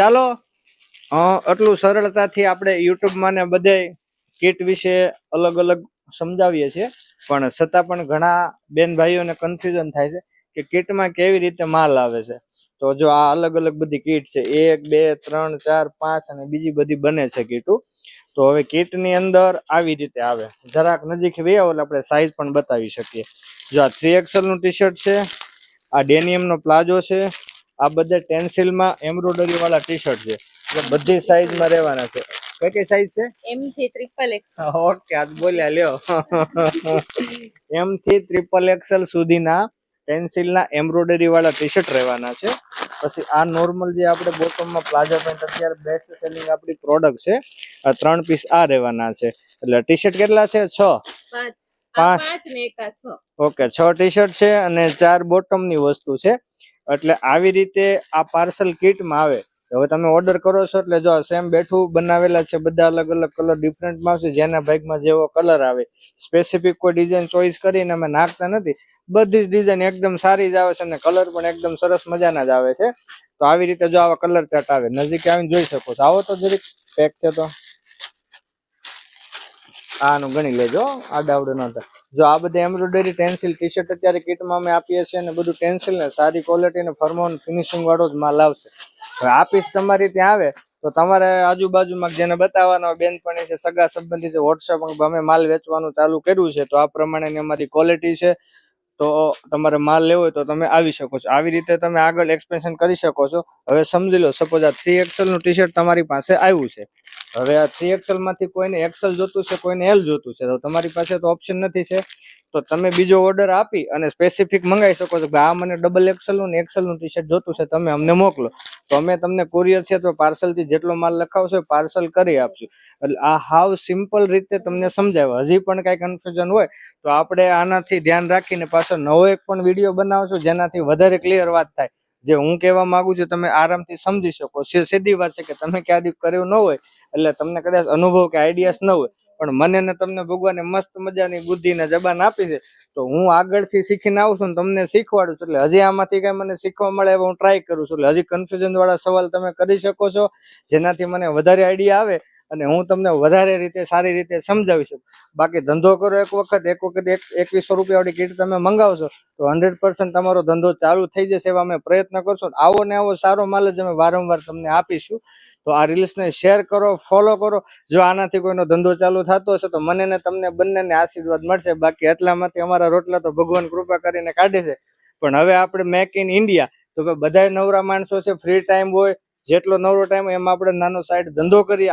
ચાલો આટલું સરળતાથી આપણે યુટ્યુબમાં ને બધે કીટ વિશે અલગ અલગ સમજાવીએ છીએ. પણ છતાં પણ ઘણા બેન ભાઈઓને કન્ફ્યુઝન થાય છે કે કીટમાં કેવી રીતે માલ આવે છે. તો જો આ અલગ અલગ બધી કીટ છે, એક, બે, ત્રણ, ચાર, પાંચ અને બીજી બધી બને છે કીટું. તો હવે કીટની અંદર આવી રીતે આવે. જરાક નજીક આવો એટલે આપણે સાઈઝ પણ બતાવી શકીએ. જો આ થ્રી એક્સેલનું ટી શર્ટ છે, આ ડેનિયમનો પ્લાઝો છે આ બધા ટેન્સિલમાં એમ્બ્રોઇડરી વાળા ટી શર્ટ છે. એટલે બધી સાઈઝમાં રહેવાના છે. કઈ કઈ સાઈઝ છે? એમ થી ટ્રિપલ એક્સ ઓકે આજ બોલ્યા લ્યો. એમ થી ટ્રિપલ એક્સલ સુધીના પેન્સિલના એમ્બ્રોઇડરી વાળા ટી શર્ટ રહેવાના છે. પછી આ નોર્મલ જે આપણે બોટમમાં પ્લાઝા પેન્ટ અત્યારે બેસ્ટ સેલિંગ આપણી પ્રોડક્ટ છે આ ત્રણ પીસ આ રહેવાના છે. એટલે ટી શર્ટ કેટલા છે? છ. પાંચ. ઓકે છ. ટી શર્ટ છે અને ચાર બોટમની વસ્તુ છે. એટલે આવી રીતે આ પાર્સલ કિટમાં આવે. હવે તમે ઓર્ડર કરો છો એટલે જો સેમ બેઠું બનાવેલા છે, બધા અલગ અલગ કલર ડિફરન્ટમાં આવશે. જેના ભાગમાં જેવો કલર આવે. સ્પેસિફિક કોઈ ડિઝાઇન ચોઈસ કરીને અમે નાખતા નથી. બધી જ ડિઝાઇન એકદમ સારી જ આવે છે અને કલર પણ એકદમ સરસ મજાના જ આવે છે. તો આવી રીતે જો આવા કલર ચેટ આવે. નજીક આવીને જોઈ શકો છો. આવો તો જરીક. પેક છે તો. આનું ગણી લેજો આ ન થાય. જો આ બધી એમ્બ્રોઇડરી, ટેન્સિલ ટી શર્ટ અત્યારે કિટમાં અમે આપીએ છીએ અને બધું ટેન્સિલ ને સારી ક્વોલિટી ને ફર્મોન ફિનિશિંગ વાળો જ માલ આવશે. હવે આ તમારી ત્યાં આવે, તો તમારે આજુબાજુમાં જેને બતાવવાનો બેનપણી છે, સગા સંબંધી છે વોટ્સઅપ અમે માલ વેચવાનું ચાલુ કર્યું છે, તો આ પ્રમાણેની અમારી ક્વોલિટી છે. તો તમારે માલ લેવો હોય તો તમે આવી શકો છો. આવી રીતે તમે આગળ એક્સપેન્શન કરી શકો છો. હવે સમજી લો સપોઝ આ થ્રી એક્સેલનું ટી શર્ટ તમારી પાસે આવ્યું છે. હવે આ થ્રી એક્સલમાંથી કોઈને એક્સલ જોતું છે, કોઈને એલ જોતું છે. તો તમારી પાસે તો ઓપ્શન નથી છે. તો તમે બીજો ઓર્ડર આપી અને સ્પેસિફિક મંગાવી શકો છો. કે આ મને ડબલ એક્સલનું ને એક્સેલ ટી શર્ટ જોતું છે, તમે અમને મોકલો. તો અમે તમને કુરિયર છે, તો પાર્સલથી જેટલો માલ લખાવશો પાર્સલ કરી આપશું. એટલે આ હાવ સિમ્પલ રીતે તમને સમજાવ્યો હજી પણ કાંઈ કન્ફ્યુઝન હોય, તો આપણે આનાથી ધ્યાન રાખીને પાછો નવો એક પણ વીડિયો બનાવશું, જેનાથી વધારે ક્લિયર વાત થાય. જે હું કહેવા માંગુ છું, તમે આરામથી સમજી શકો. સીધી વાત છે કે તમે ક્યારેક કર્યું ન હોય, એટલે તમને કદાચ અનુભવ કે આઈડિયાસ ન હોય, પણ મને ને તમને ભગવાને મસ્ત મજાની બુદ્ધિ ને જબાન આપી છે, તો હું આગળથી શીખીને આવું છું તમને શીખવાડું છું. એટલે હજી આમાંથી કઈ મને શીખવા મળે એવો હું ટ્રાય કરું છું. એટલે હજી કન્ફ્યુઝન વાળા સવાલ તમે કરી શકો છો, જેનાથી મને વધારે આઈડિયા આવે અને હું તમને વધારે રીતે સારી રીતે સમજાવી શકું. બાકી ધંધો કરો એક વખત એક વખત એક, એકવીસો રૂપિયાવાળી કીટ તમે મંગાવશો, તો હંડ્રેડ પર્સન્ટ તમારો ધંધો ચાલુ થઈ જશે એવા અમે પ્રયત્ન કરશું. આવો ને આવો સારો માલ જ અમે વારંવાર તમને આપીશું. તો આ રીલ્સને શેર કરો, ફોલો કરો. જો આનાથી કોઈનો ધંધો ચાલુ થતો હશે, તો મને ને તમને બંનેને આશીર્વાદ મળશે. બાકી એટલામાંથી અમારા રોટલા તો ભગવાન કૃપા કરીને કાઢે છે. પણ હવે આપણે મેક ઇન ઇન્ડિયા. તો કે બધાય નવરા માણસો છે, ફ્રી ટાઈમ હોય, જેટલો નવરો ટાઈમ એમાં આપણે નાનો સાઈડ ધંધો કરીએ.